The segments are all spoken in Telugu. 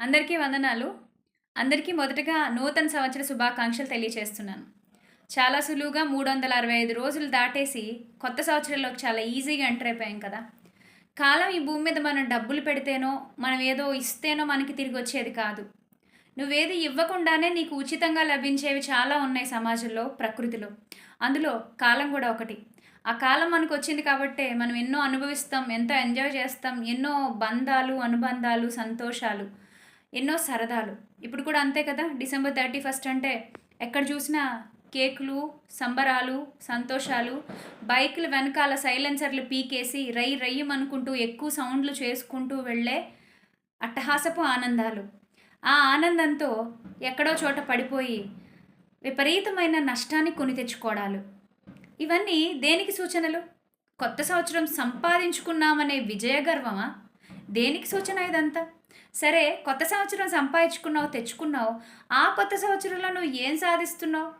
అందరికీ వందనాలు. అందరికీ మొదటగా నూతన సంవత్సర శుభాకాంక్షలు తెలియచేస్తున్నాను. చాలా సులువుగా మూడు వందల అరవై ఐదు రోజులు దాటేసి కొత్త సంవత్సరంలోకి చాలా ఈజీగా ఎంటర్ అయిపోయాం కదా. కాలం ఈ భూమి మీద మనం డబ్బులు పెడితేనో మనం ఏదో ఇస్తేనో మనకి తిరిగి వచ్చేది కాదు. నువ్వేది ఇవ్వకుండానే నీకు ఉచితంగా లభించేవి చాలా ఉన్నాయి సమాజంలో ప్రకృతిలో. అందులో కాలం కూడా ఒకటి. ఆ కాలం మనకు వచ్చింది కాబట్టే మనం ఎన్నో అనుభవిస్తాం ఎంతో ఎంజాయ్ చేస్తాం ఎన్నో బంధాలు అనుబంధాలు సంతోషాలు ఎన్నో సరదాలు. ఇప్పుడు కూడా అంతే కదా? డిసెంబర్ థర్టీ ఫస్ట్ అంటే ఎక్కడ చూసినా కేకులు సంబరాలు సంతోషాలు బైకుల వెనకాల సైలెన్సర్లు పీకేసి రై రయ్యం అనుకుంటూ ఎక్కువ సౌండ్లు చేసుకుంటూ వెళ్ళే అట్టహాసపు ఆనందాలు. ఆ ఆనందంతో ఎక్కడో చోట పడిపోయి విపరీతమైన నష్టాన్ని కొని తెచ్చుకోవడాలు ఇవన్నీ దేనికి సూచనలు? కొత్త సంవత్సరం సంపాదించుకున్నామనే విజయగర్వమా? దేనికి సూచన ఇదంతా? సరే కొత్త సంవత్సరం సంపాదించుకున్నావు తెచ్చుకున్నావు. ఆ కొత్త సంవత్సరంలో నువ్వు ఏం సాధిస్తున్నావు?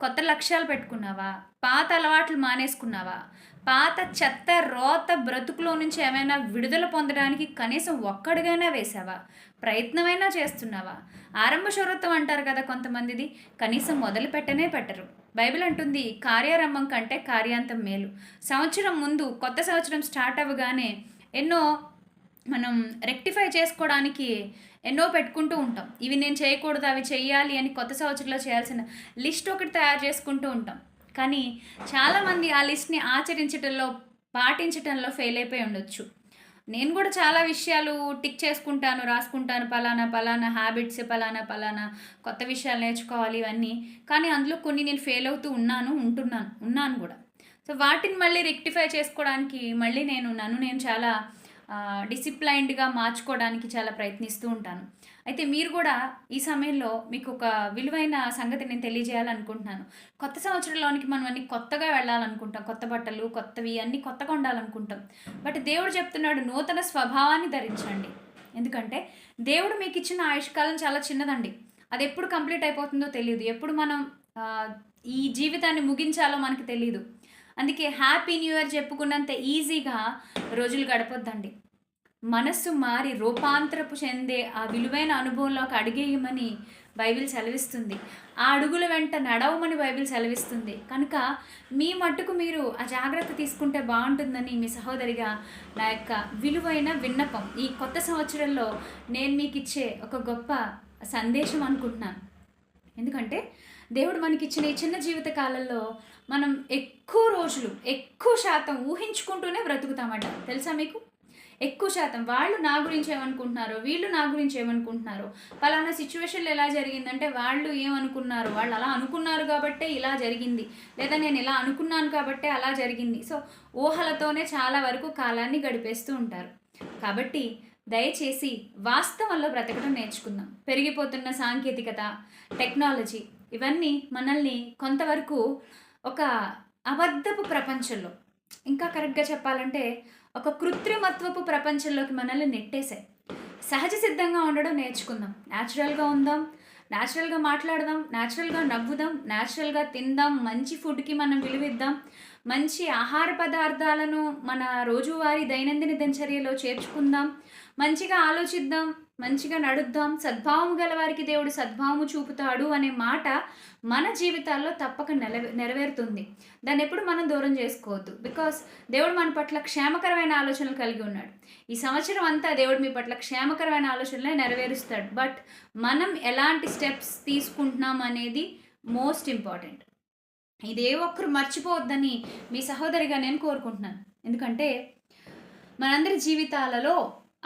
కొత్త లక్ష్యాలు పెట్టుకున్నావా? పాత అలవాట్లు మానేసుకున్నావా? పాత చెత్త రోత బ్రతుకులో నుంచి ఏమైనా విడుదల పొందడానికి కనీసం ఒక్కడిగైనా వేసావా? ప్రయత్నమైనా చేస్తున్నావా? ఆరంభ శురత్వం అంటారు కదా కొంతమందిది. కనీసం మొదలు పెట్టనే పెట్టరు. బైబిల్ అంటుంది కార్యారంభం కంటే కార్యాంతం మేలు. సంవత్సరం ముందు కొత్త సంవత్సరం స్టార్ట్ అవ్వగానే ఎన్నో మనం రెక్టిఫై చేసుకోవడానికి ఎన్నో పెట్టుకుంటూ ఉంటాం. ఇవి నేను చేయకూడదు అవి చేయాలి అని కొత్త సంవత్సరంలో చేయాల్సిన లిస్ట్ ఒకటి తయారు చేసుకుంటూ ఉంటాం. కానీ చాలామంది ఆ లిస్ట్ని ఆచరించడంలో పాటించడంలో ఫెయిల్ అయిపోయి ఉండొచ్చు. నేను కూడా చాలా విషయాలు టిక్ చేసుకుంటాను రాసుకుంటాను పలానా పలానా హ్యాబిట్స్ పలానా పలానా కొత్త విషయాలు నేర్చుకోవాలి ఇవన్నీ. కానీ అందులో కొన్ని నేను ఫెయిల్ అవుతూ ఉన్నాను ఉంటున్నాను ఉన్నాను కూడా. సో వాటిని మళ్ళీ రెక్టిఫై చేసుకోవడానికి మళ్ళీ నేను నన్ను నేను చాలా డిసిప్లైన్డ్గా మార్చుకోవడానికి చాలా ప్రయత్నిస్తూ ఉంటాను. అయితే మీరు కూడా ఈ సమయంలో మీకు ఒక విలువైన సంగతి నేను తెలియజేయాలనుకుంటున్నాను. కొత్త సంవత్సరంలోనికి మనం అన్ని కొత్తగా వెళ్ళాలనుకుంటాం. కొత్త బట్టలు కొత్తవి అన్నీ కొత్తగా ఉండాలనుకుంటాం. బట్ దేవుడు చెప్తున్నాడు నూతన స్వభావాన్ని ధరించండి. ఎందుకంటే దేవుడు మీకు ఇచ్చిన ఆయుష్కాలం చాలా చిన్నదండి. అది ఎప్పుడు కంప్లీట్ అయిపోతుందో తెలియదు ఎప్పుడు మనం ఈ జీవితాన్ని ముగించాలో మనకు తెలియదు అందుకే హ్యాపీ న్యూ ఇయర్ చెప్పుకున్నంత ఈజీగా రోజులు గడపొద్దండి. మనస్సు మారి రూపాంతరపు చెందే ఆ విలువైన అనుభవంలోకి అడిగేయమని బైబిల్ సెలవిస్తుంది. ఆ అడుగుల వెంట నడవమని బైబిల్ సెలవిస్తుంది. కనుక మీ మట్టుకు మీరు ఆ జాగ్రత్త తీసుకుంటే బాగుంటుందని మీ సహోదరిగా నా యొక్క విలువైన విన్నపం ఈ కొత్త సంవత్సరంలో నేను మీకు ఇచ్చే ఒక గొప్ప సందేశం అనుకుంటున్నాను. ఎందుకంటే దేవుడు మనకిచ్చిన ఈ చిన్న జీవిత కాలంలో మనం ఎక్కువ రోజులు ఎక్కువ శాతం ఊహించుకుంటూనే బ్రతుకుతామట. తెలుసా మీకు? ఎక్కువ శాతం. వాళ్ళు నా గురించి ఏమనుకుంటున్నారో వీళ్ళు నా గురించి ఏమనుకుంటున్నారో పలానా సిచ్యువేషన్లు ఎలా జరిగిందంటే వాళ్ళు ఏమనుకున్నారు వాళ్ళు అలా అనుకున్నారు కాబట్టే ఇలా జరిగింది లేదా నేను ఇలా అనుకున్నాను కాబట్టే అలా జరిగింది. సో ఊహలతోనే చాలా వరకు కాలాన్ని గడిపేస్తూ ఉంటారు. కాబట్టి దయచేసి వాస్తవంలో బ్రతకడం నేర్చుకుందాం. పెరిగిపోతున్న సాంకేతికత టెక్నాలజీ ఇవన్నీ మనల్ని కొంతవరకు ఒక అబద్ధపు ప్రపంచంలో ఇంకా కరెక్ట్గా చెప్పాలంటే ఒక కృత్రిమత్వపు ప్రపంచంలోకి మనల్ని నెట్టేశాయి. సహజ సిద్ధంగా ఉండడం నేర్చుకుందాం. న్యాచురల్గా ఉందాం న్యాచురల్గా మాట్లాడదాం న్యాచురల్గా నవ్వుదాం న్యాచురల్గా తిందాం మంచి ఫుడ్కి మనం విలువిద్దాం మంచి ఆహార పదార్థాలను మన రోజువారీ దైనందిన దినచర్యలో చేర్చుకుందాం మంచిగా ఆలోచిద్దాం మంచిగా నడుద్దాం సద్భావము గల వారికి దేవుడు సద్భావము చూపుతాడు అనే మాట మన జీవితాల్లో తప్పక నెలవే నెరవేరుతుంది. దాన్ని ఎప్పుడు మనం దూరం చేసుకోవద్దు. బికాస్ దేవుడు మన పట్ల క్షేమకరమైన ఆలోచనలు కలిగి ఉన్నాడు. ఈ సంవత్సరం అంతా దేవుడు మీ పట్ల క్షేమకరమైన ఆలోచనలే నెరవేరుస్తాడు. బట్ మనం ఎలాంటి స్టెప్స్ తీసుకుంటున్నాం అనేది మోస్ట్ ఇంపార్టెంట్ ఇది ఏ ఒక్కరు మర్చిపోవద్దని మీ సహోదరిగా నేను కోరుకుంటున్నాను. ఎందుకంటే మనందరి జీవితాలలో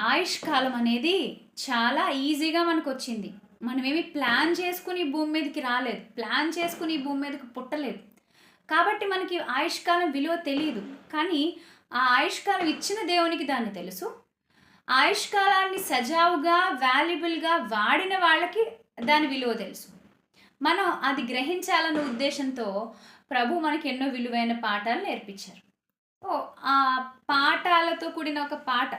ఆయుష్ కాలం అనేది చాలా ఈజీగా మనకు వచ్చింది మనమేమి ప్లాన్ చేసుకుని భూమి మీదకి రాలేదు. ప్లాన్ చేసుకుని భూమి మీదకి పుట్టలేదు. కాబట్టి మనకి ఆయుష్కాలం విలువ తెలియదు కానీ ఆ ఆయుష్కాలం ఇచ్చిన దేవునికి దాన్ని తెలుసు. ఆయుష్కాలాన్ని సజావుగా వాల్యుబుల్గా వాడిన వాళ్ళకి దాని విలువ తెలుసు. మనం అది గ్రహించాలన్న ఉద్దేశంతో ప్రభు మనకి ఎన్నో విలువైన పాఠాలు నేర్పించారు. ఓ ఆ పాఠాలతో కూడిన ఒక పాట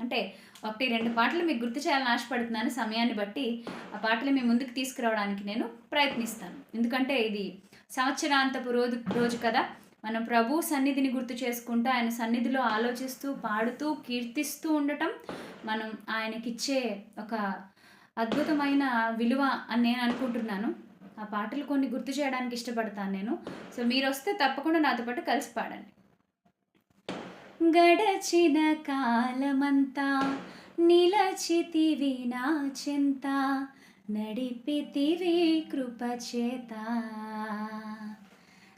అంటే ఒకటి రెండు పాటలు మీకు గుర్తు చేయాలని ఆశపడుతున్నాను. సమయాన్ని బట్టి ఆ పాటలు మీ ముందుకు తీసుకురావడానికి నేను ప్రయత్నిస్తాను. ఎందుకంటే ఇది సంవత్సరాంతపు రోజు రోజు కదా. మనం ప్రభు సన్నిధిని గుర్తు చేసుకుంటూ ఆయన సన్నిధిలో ఆలోచిస్తూ పాడుతూ కీర్తిస్తూ ఉండటం మనం ఆయనకిచ్చే ఒక అద్భుతమైన విలువ అని నేను అనుకుంటున్నాను. ఆ పాటలు కొన్ని గుర్తు చేయడానికి ఇష్టపడతాను నేను. సో మీరు వస్తే తప్పకుండా నాతో పాటు కలిసి పాడండి. గడచిన కాలమంతా నిలచితివి నా చింత నడిపితివి కృపచేత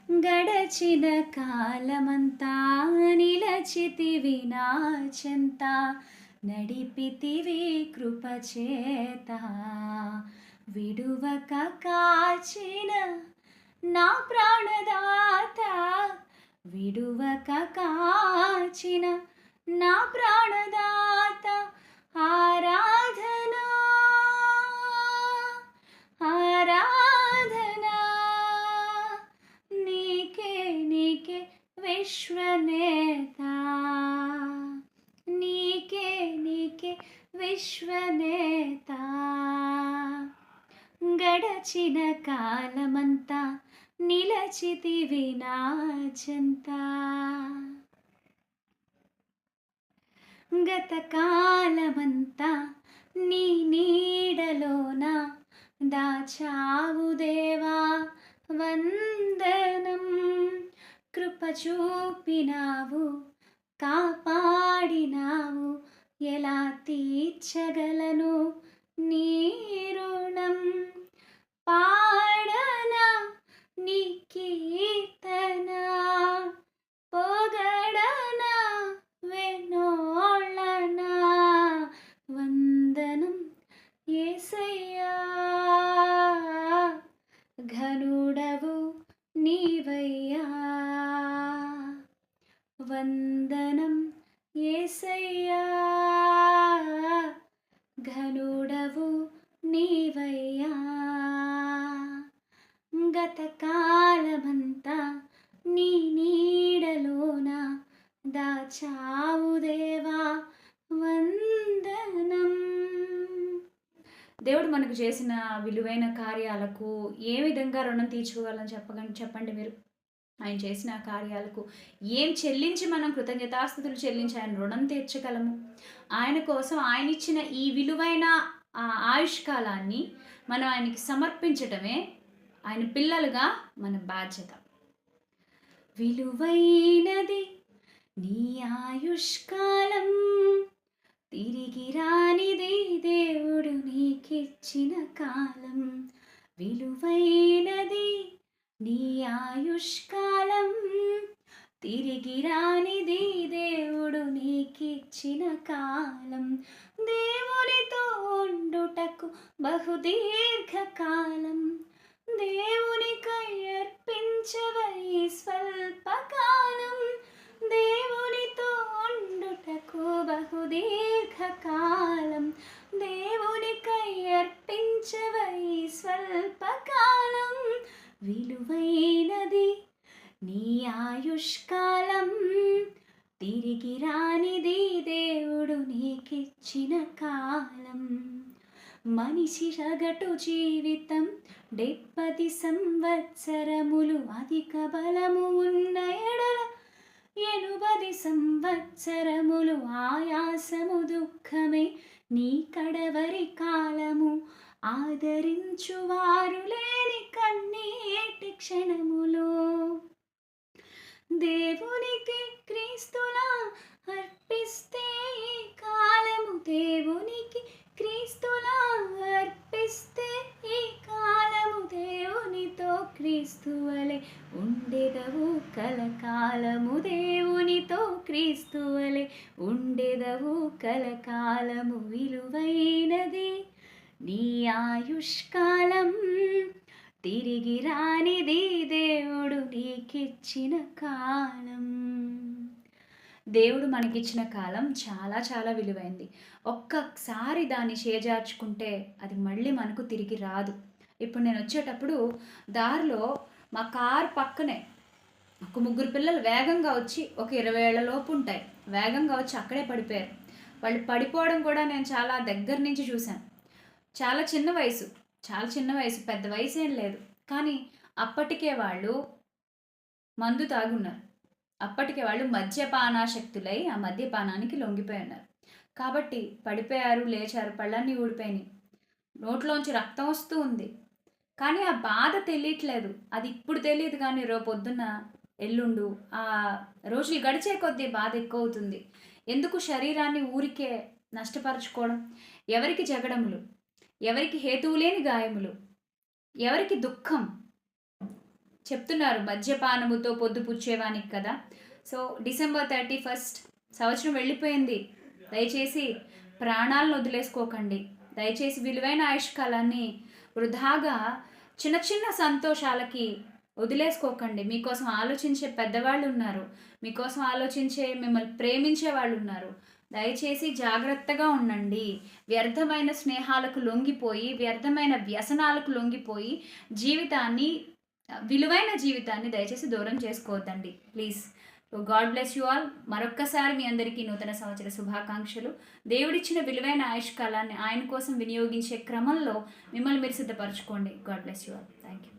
గడచిన కాలమంతా నిలచితివి నా చింత నడిపితివి కృపచేత విడువక కాచిన నా ప్రాణదాత విడువక కాచిన నా ప్రాణదాత ఆరాధనా. ఆరాధనా. నీకే నీకే విశ్వనేత. నీకే నీకే విశ్వనేత. గడచిన కాలమంతా నిలచితివి నా గతకాలమంతా నీ నీడలోన దాచావు దేవా వందనం. కృప చూపినావు కాపాడినావు ఎలా తీర్చగలను నీ రుణం? పాడనా దేవుడు మనకు చేసిన విలువైన కార్యాలకు ఏ విధంగా రుణం తీర్చుకోగలని చెప్పగండి చెప్పండి మీరు? ఆయన చేసిన కార్యాలకు ఏం చెల్లించి మనం కృతజ్ఞతాస్థుతులు చెల్లించి ఆయన రుణం తీర్చగలము? ఆయన కోసం ఆయన ఇచ్చిన ఈ విలువైన ఆయుష్కాలాన్ని మనం ఆయనకి సమర్పించటమే ఆయన పిల్లలుగా మన బాధ్యత. విలువైనది నీ ఆయుష్కాలం తిరిగి రానిదే దేవుడు నీకిచ్చిన కాలం. విలువైనది నీ ఆయుష్కాలం. తిరిగి రానిది దేవుడు నీకిచ్చిన కాలం. దేవునితో ఉండుటకు బహుదీర్ఘకాలం. దేవునికై అర్పించవై స్వల్పకాలం. దేవునితో ఉండుటకు బహుదీర్ఘకాలం దేవునికై అర్పించవై స్వల్పకాలం. విలువైనది నీ ఆయుష్కాలం. తిరిగి రానిది దేవుడు నీకిచ్చిన కాలం. మనిషి సగటు జీవితం డెప్పది సంవత్సరములు అధిక బలము ఉన్న ఎడల ఎనుబది సంవత్సరములు ఆయాసము దుఃఖమే నీ కడవరి కాలము. ఆదరించువారు లేని కన్నీటి క్షణములు. దేవునికి క్రీస్తులా అర్పిస్తే కాలము దేవునికి క్రీస్తులా కలకాలము దేవునితో క్రీస్తువలే ఉండెదవు కలకాలము విలువైనది. నీ ఆయుష్కాలం తిరిగి రానిది దేవుడు నీకిచ్చిన కాలం. దేవుడు మనకిచ్చిన కాలం చాలా చాలా విలువైంది. ఒక్కసారి దాన్ని చేజార్చుకుంటే అది మళ్ళీ మనకు తిరిగి రాదు. ఇప్పుడు నేను వచ్చేటప్పుడు దారిలో మా కార్ పక్కనే ఒక ముగ్గురు పిల్లలు వేగంగా వచ్చి ఒక ఇరవై ఏళ్ళ లోపు ఉంటాయి. వేగంగా వచ్చి అక్కడే పడిపోయారు. వాళ్ళు పడిపోవడం కూడా నేను చాలా దగ్గర నుంచి చూశాను. చాలా చిన్న వయసు. చాలా చిన్న వయసు. పెద్ద వయసు ఏం లేదు. కానీ అప్పటికే వాళ్ళు మందు తాగున్నారు. అప్పటికే వాళ్ళు మద్యపానాశక్తులై ఆ మద్యపానానికి లొంగిపోయి ఉన్నారు. కాబట్టి పడిపోయారు లేచారు పళ్ళన్నీ ఊడిపోయినాయి. నోట్లోంచి రక్తం వస్తూ ఉంది. కానీ ఆ బాధ తెలియట్లేదు. అది ఇప్పుడు తెలియదు కానీ రేపు పొద్దున్న ఎల్లుండు ఆ రోజులు గడిచే కొద్దీ బాధ ఎక్కువ అవుతుంది ఎందుకు శరీరాన్ని ఊరికే నష్టపరచుకోవడం? ఎవరికి జగడములు? ఎవరికి హేతువు లేని గాయములు? ఎవరికి దుఃఖం? చెప్తున్నారు మద్యపానముతో పొద్దు పుచ్చేవానికి కదా. సో డిసెంబర్ థర్టీ ఫస్ట్ సంవత్సరం వెళ్ళిపోయింది. దయచేసి ప్రాణాలను వదిలేసుకోకండి. దయచేసి విలువైన ఆయుష్కాలాన్ని వృధాగా చిన్న చిన్న సంతోషాలకి వదిలేసుకోకండి. మీకోసం ఆలోచించే పెద్దవాళ్ళు ఉన్నారు మీకోసం ఆలోచించే మిమ్మల్ని ప్రేమించే వాళ్ళు ఉన్నారు దయచేసి జాగ్రత్తగా ఉండండి. వ్యర్థమైన స్నేహాలకు లొంగిపోయి వ్యర్థమైన వ్యసనాలకు లొంగిపోయి జీవితాన్ని విలువైన జీవితాన్ని దయచేసి దూరం చేసుకోవద్దండి. Please. God bless you all. మరొక్కసారి మీ అందరికీ నూతన సంవత్సర శుభాకాంక్షలు. దేవుడిచ్చిన విలువైన ఆయుష్కాలాన్ని ఆయన కోసం వినియోగించే క్రమంలో మిమ్మల్ని మీరు సిద్ధపరచుకోండి. God bless you all. Thank you